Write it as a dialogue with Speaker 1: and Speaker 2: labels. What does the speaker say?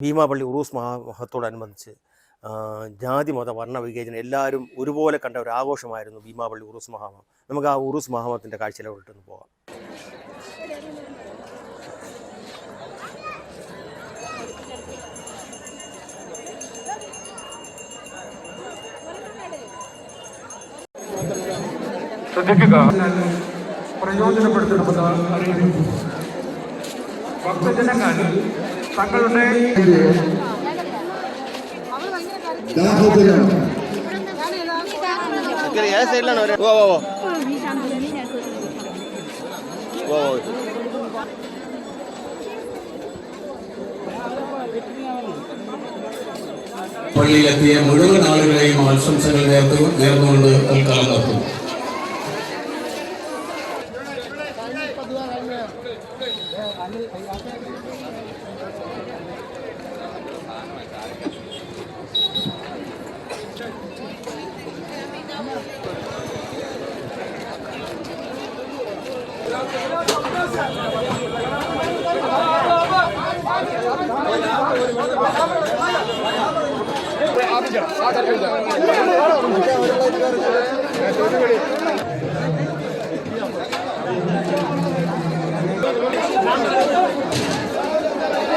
Speaker 1: ഭീമാപള്ളി ഉറൂസ് മഹത്തോടനുബന്ധിച്ച് ജാതി മത വർണ വിവേചനം എല്ലാവരും ഒരുപോലെ കണ്ട ഒരു ആഘോഷമായിരുന്നു ഭീമാപള്ളി ഉറൂസ് മഹാമം നമുക്ക് ആ ഉറൂസ് മഹാമത്തിന്റെ കാഴ്ചയിലോട്ടൊന്ന് പോകാം.
Speaker 2: ശ്രദ്ധിക്കുക. പ്രയോജനപ്പെടുത്തണമെന്ന് അറിയിക്കുന്നു ഭക്തജനങ്ങൾ തങ്ങളുടെ
Speaker 1: സൈഡിലാണ് ഓ ഓ ഓ
Speaker 3: പള്ളിയിലെത്തിയ മുഴുവൻ ആളുകളെയും ആശംസകൾ നേർത്തു നേർന്നുകൊണ്ട് തൽക്കാലം നിർത്തുന്നു
Speaker 2: ആ